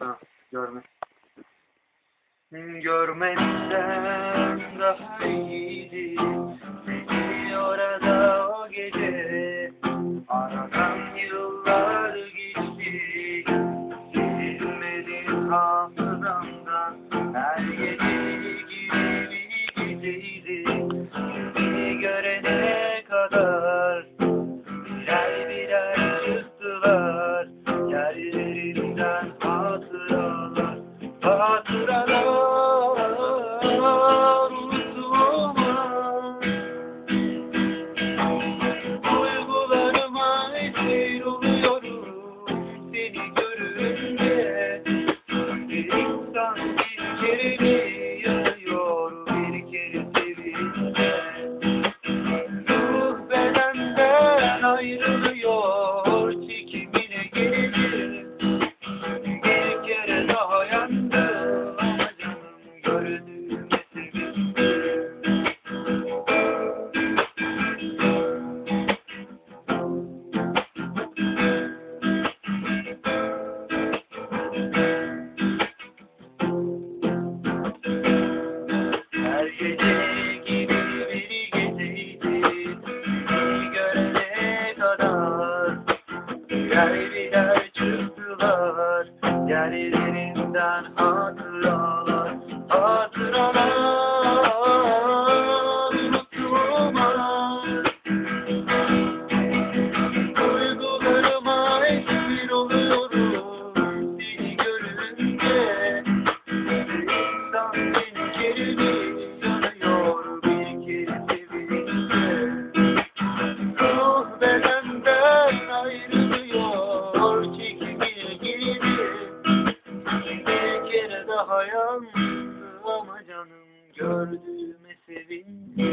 Ha, görme. Görmezsen daha iyiydi. Esir oluyorum Seni görünce insan bir kere mi Bir kere sevince. Ruh ayrılıyor Birer birer çıktılar Yerlerinden hatıralar Hatıralar Bir daha yandı ama canım gördüğüme sevindim